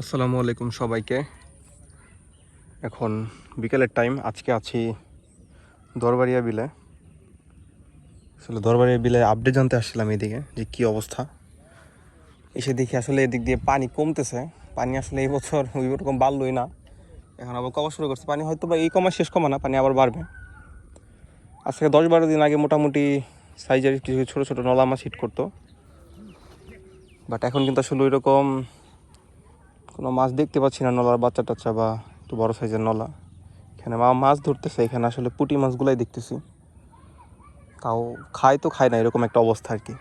আসসালামু আলাইকুম সবাইকে। এখন বিকেলের টাইম আজকে আছি দরবারিয়া বিলে। আসলে দরবারিয়া বিলে আপডেট জানতে আসছিলাম এদিকে যে কি অবস্থা। এসে দেখি আসলে এদিক দিয়ে পানি কমতেছে। পানি আসলে এই বছর ওই রকম বাড়লোই না। এখন আবার কমা শুরু করছে। পানি হয়তো বা এই কমা শেষ কমা না, পানি আবার বাড়বে। আজ থেকে দশ বারো দিন আগে মোটামুটি সাইজের কিছু ছোটো ছোটো নলা মাছ হিট করতো। বাট এখন কিন্তু আসলে ওই রকম কোনো মাছ দেখতে পাচ্ছি না নলার বাচ্চা টাচ্চা বা একটু বড় সাইজের নলা। এখানে মা মাছ ধরতেছে এখানে আসলে পুটি মাছগুলাই দেখতেছি। তাও খায় তো খায় না এরকম একটা অবস্থা আর কি।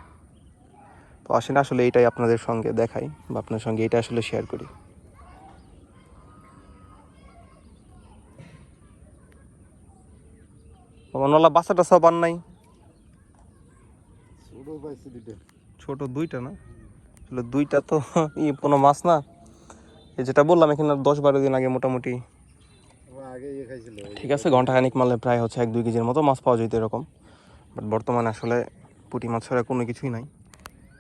তো আসেন আসলে এইটাই আপনাদের সঙ্গে দেখাই বা আপনার সঙ্গে এটা আসলে শেয়ার করি। নলা বাচ্চা টাচ্চা পান নাই? ছোট দুইটা। না? আসলে দুইটা তো কোনো মাছ না? যেটা বললাম এখানে দশ বারো দিন আগে মোটামুটি। ইয়ে ঠিক আছে ঘণ্টা খানিক মারলে প্রায় হচ্ছে এক দুই কেজির মতো মাছ পাওয়া যেত এরকম। বাট বর্তমানে আসলে পুঁটি মাছ ছাড়া কোনো কিছুই নাই।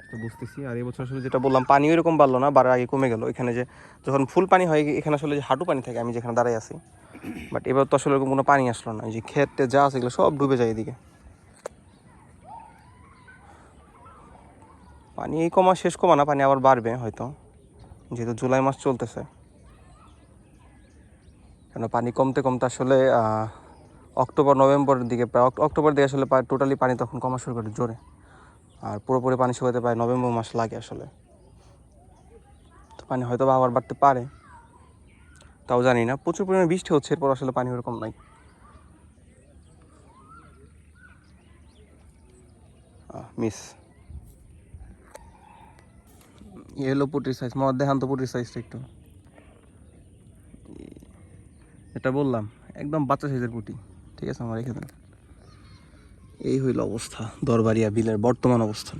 তো বুঝতেছি। আর এবছর আসলে যেটা বললাম পানি এরকম বাড়লো না বাড়ার আগে কমে গেল। এখানে যে যখন ফুল পানি হয় এখানে আসলে যে হাঁটু পানি থাকে আমি যেখানে দাঁড়াই আছি। বাট এবার তো আসলে এরকম কোনো পানি আসলো না। যে ক্ষেতে যা আছে এগুলো সব ডুবে যায় এদিকে। পানি এই কমা শেষ কমা না পানি আবার বাড়বে হয়তো। যেহেতু জুলাই মাস চলতেছে। কেন পানি কমতে কমতে আসলে অক্টোবর, নভেম্বরের দিকে প্রায়, অক্ট- অক্টোবর দিকে আসলে প্রায় টোটালি পানি তখন কমা শুরু করে জোরে। আর পুরোপুরি পানি শুকাতে প্রায় নভেম্বর মাস লাগে আসলে। তো পানি হয়তো বা আবার বাড়তে পারে। তাও জানি না, প্রচুর পরিমাণে বৃষ্টি হচ্ছে, এরপর আসলে পানি ওরকম নাই। মিস এলো পুটির সাইজ মদ দেখান পুটির সাইজটা একটু। এটা বললাম, একদম বাচ্চা সাইজের পুটি। ঠিক আছে, আমার রেখে দেন এই হইল অবস্থা, দরবারিয়া বিলের বর্তমান অবস্থান।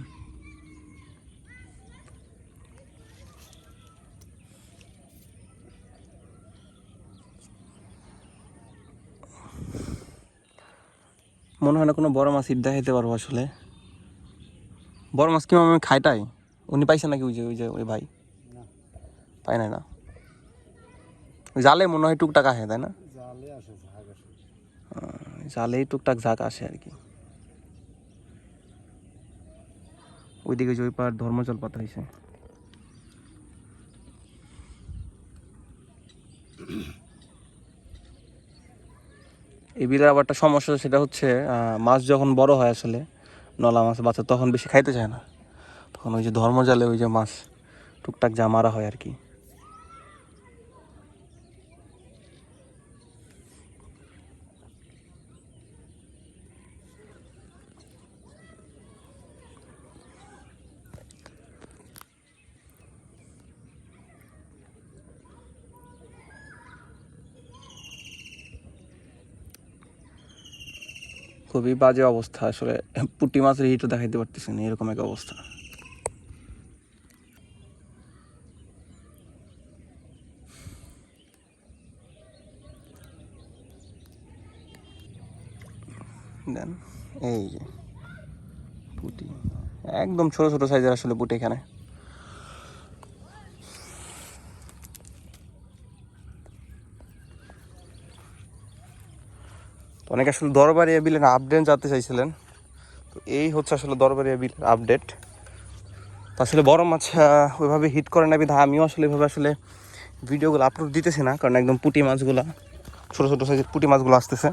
মনে হয় না কোনো বড় মাছ ইট দেখাইতে পারব আসলে। বড় মাছ কি আমি খাইটাই উনি পাইছে নাকি ওই যে ওই যে ওই ভাই? পাই নাই না? জালে মনে হয় টুকটাক আসে তাই না? জালেই টুকটাক ঝাঁক আসে আর কি। ওইদিকে যে ওই পার ধর্মজল পাতা হয়েছে এই বিলের আবার একটা সমস্যা সেটা হচ্ছে মাছ যখন বড় হয় আসলে নলা মাছ বাচ্চা তখন বেশি খাইতে চায় না। তখন ওই যে ধর্মজালে ওই যে মাছ টুকটাক যা মারা হয় আর কি। খুবই বাজে অবস্থা, আসলে পুঁটি মাছের হিটও দেখাইতে পারতেছি না, এরকম এক অবস্থা। দেন। এই যে, পুঁটি। একদম ছোট ছোট সাইজের আসলে পুঁটি এখানে। অনেকে আসলে দরবারিয়া বিলের আপডেট জানতে চাইছিলেন। তো এই হচ্ছে আসলে দরবারিয়া বিলের আপডেট তো আসলে বড় মাছ ওইভাবে হিট করে না বিধা আমিও আসলে এভাবে আসলে ভিডিওগুলো আপলোড দিতেছি না, কারণ একদম পুটি মাছগুলো, ছোটো ছোটো সাইজের পুটি মাছগুলো আসতেছে।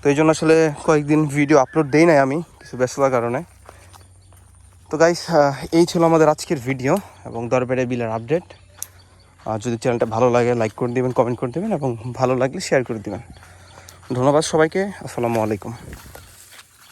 তো এই জন্য আসলে কয়েকদিন ভিডিও আপলোড দেই নাই আমি, কিছু ব্যস্ততার কারণে। তো গাইস এই ছিল আমাদের আজকের ভিডিও এবং দরবারে বিলের আপডেট যদি চ্যানেলটা ভালো লাগে লাইক করে দেবেন কমেন্ট করে দেবেন এবং ভালো লাগলে শেয়ার করে দেবেন। ধন্যবাদ সবাইকে, আসসালামু আলাইকুম।